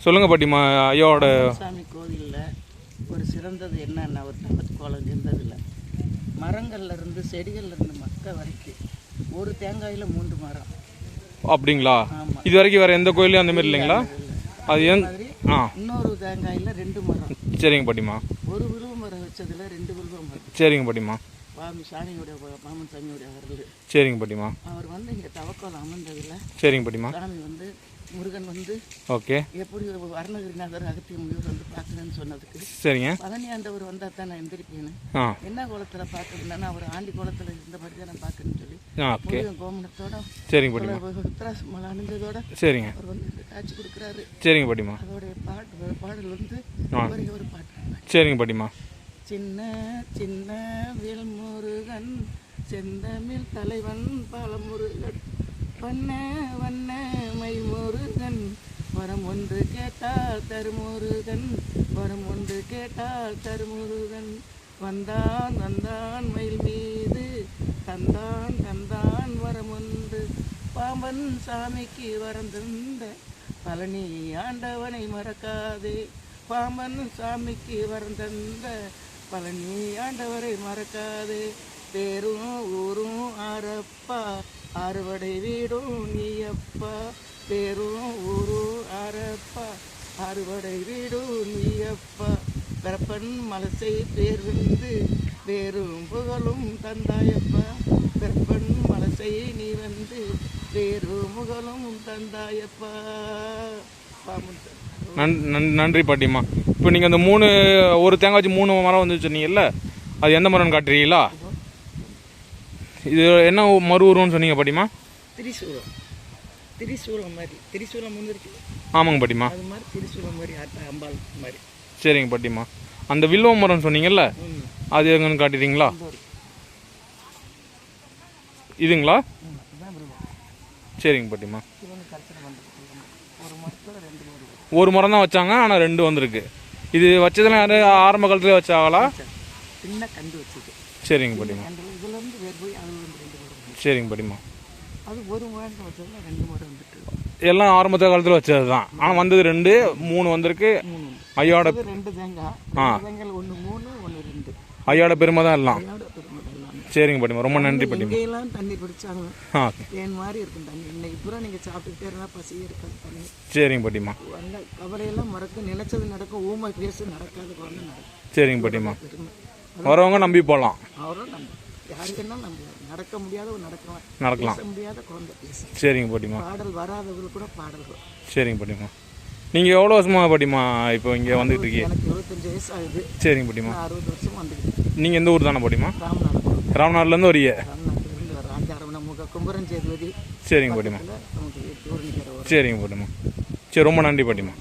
சொல்லுங்கள் பாட்டிமா ஐயாவோட சாமி கோவிலில் ஒரு சிறந்தது என்னன்னா ஒரு தங்கத்து கோலம் இருந்ததில்ல. மரங்கள்ல இருந்து செடிகள்ல இருந்து மக்க வரைக்கும் ஒரு தேங்காயில் மூன்று மரம். அப்படிங்களா? இது வரைக்கும் வேறு எந்த கோயிலையும் அந்த மாதிரி இல்லைங்களா? அது மாதிரி ஆ. இன்னொரு தேங்காயில் ரெண்டு மரம். சரிங்க பாட்டிமா ஒரு விழுவ மரம் வச்சதுல ரெண்டு விழுவ மரம். சரிங்க பாட்டிமா சுவாமி சாமியுடைய மாமன் சாமியுடைய அவர்கள் சரிங்க பாட்டிமா அவர் வந்து இங்கே தவக்கோல் அமர்ந்ததில் சரிங்க பாட்டிமா சாமி வந்து முருகன் வந்து ஓகே. எப்படி வர்ணகிரிநாதர் அகத்திய முனிவர் வந்து பார்க்கணும்னு சொன்னதுக்கு சரிங்க. பழனி ஆண்டவர் வந்தால் தான் நான் எந்திரிப்பேன்னு என்ன கோலத்தில் பார்க்கணும்னா அவர் ஆண்டி கோலத்தில் இருந்த மாதிரி தான் நான் பார்க்கணும்னு சொல்லி ஓகே. கோமணத்தோட சரிங்க பாட்டிமா. அணிஞ்சதோட சரிங்க. அவர் வந்து காட்சி கொடுக்குறாரு. சரிங்க பாட்டிமா. அதோடைய பாட்டு பாடல் வந்து ஒரு பாட்டு. சரிங்க பாட்டிமா. சின்ன சின்ன வேல்முருகன் செந்தமிழ் தலைவன் பழமுருகன். வண்ண வண்ண மைமுருகன் வரம் ஒன்று கேட்டால் தருமுருகன் வரம் ஒன்று கேட்டால் தருமுருகன் வந்தான் வந்தான் மயில் மீது. தந்தான் தந்தான் வரம் ஒன்று. பாம்பன் சாமிக்கு வரம் தந்த பழனி ஆண்டவனை மறக்காதே. பாம்பன் சாமிக்கு வரம் தந்த பழனி ஆண்டவரை மறக்காதே. பேரும் ஊரும் அறப்பா அறுவடை வீடும் நீயப்பா பேரும் ஊரும் அறப்பா அறுவடை வீடும் நீயப்பா பிறப்பன் மலசை பேர் வந்து பேரும் புகழும் தந்தாயப்பா. பிறப்பன் மலசை நீ வந்து பேரும் புகழும் தந்தாயப்பா. நன் நன்- நன்றி பாட்டிம்மா. இப்போ நீங்கள் அந்த மூணு ஒரு தேங்காய் வச்சு மூணு மரம் வந்து சொன்னீங்கல்ல அது எந்த மரம்னு காட்டுறீங்களா? இது என்ன மறு உருவம்னு சொன்னீங்க பாட்டிமா திரிசூலம். திரிசூலம் மாதிரி. திரிசூலம் வந்து இருக்கு. ஆமாங்க பாட்டிமா அது மாதிரி திரிசூலம் மாதிரி அம்பாள் மாதிரி. சரிங்க பாட்டிமா அந்த வில்வ மரம் சொன்னீங்கல்ல அது எங்கன்னு காட்டுறீங்களா இதுங்களா? சரிங்க பாட்டிமா ஒரு மரம் தான் வச்சாங்க ஆனால் ரெண்டு வந்திருக்கு. இது வச்சதெல்லாம் யாரு? ஆரம்ப காலத்துல வச்சாங்களா? சின்ன கண்டு வச்சது. சரிங்க பாட்டிமா கண்டு இதுலேருந்து வேறு போய் அது ரெண்டு மரம் சரிங்க பாட்டிமா அது ஒரு மரம் வச்சதுல ரெண்டு மரம் வந்துட்டு எல்லாம் ஆரம்ப காலத்தில் வச்சது தான். ஆனால் வந்தது ரெண்டு மூணு வந்திருக்கு. ஐயோட ரெண்டு தேங்காய் ஆ. தேங்காய் ஒன்று மூணு ஒன்று ரெண்டு. ஐயோட பெருமை தான் எல்லாம். சரிங்க பாட்டிமா ரொம்ப நன்றி பாட்டிமா இங்கேயெல்லாம் தண்ணி குடிச்சாங்க. ஆ. தேன் மாதிரி இருக்கும் தண்ணி. இன்னைக்கு பூரா நீங்கள் சாப்பிட்டுக்கிட்டே இருந்தால் பசியே இருக்காது தண்ணி. சரிங்க பாட்டிமா அந்த கவலையெல்லாம் மறக்க நினைச்சது நடக்கும். ஊமை பேசு நடக்காத குழந்தை நடக்கும் சரிங்க பாட்டிமா வரவங்க நம்பி போகலாம் அவரும் நம்ப. யாருக்குன்னா நம்புவார் நடக்க முடியாத நடக்கலாம் நடக்கலாம். பேச முடியாத குழந்தை பேசு. சரிங்க பாட்டிமா பாடல் வராதவர்கள் கூட பாடல்கள். சரிங்க பாட்டிமா நீங்கள் எவ்வளோ வருஷமா பாட்டிமா இப்போ இங்கே இருக்கீங்க? எனக்கு இருபத்தஞ்சு வயசு ஆகுது. சரிங்க பாட்டிமா நான் அறுபது வருஷம் வந்துக்கிட்டு நீங்கள் எந்த ஊர் தானே பாட்டிமா ராமநாதபுரம். ராமநாடுலேருந்து வரீங்க ராமநாட்டிலிருந்து வர ராஜாரமண முக கும்பரன் சேதுபதி. சரிங்க பாட்டிமா நமக்கு டூர் நிற்கிற ஒரு சரிங்க பாட்டிமா சரி ரொம்ப நன்றி பாட்டிமா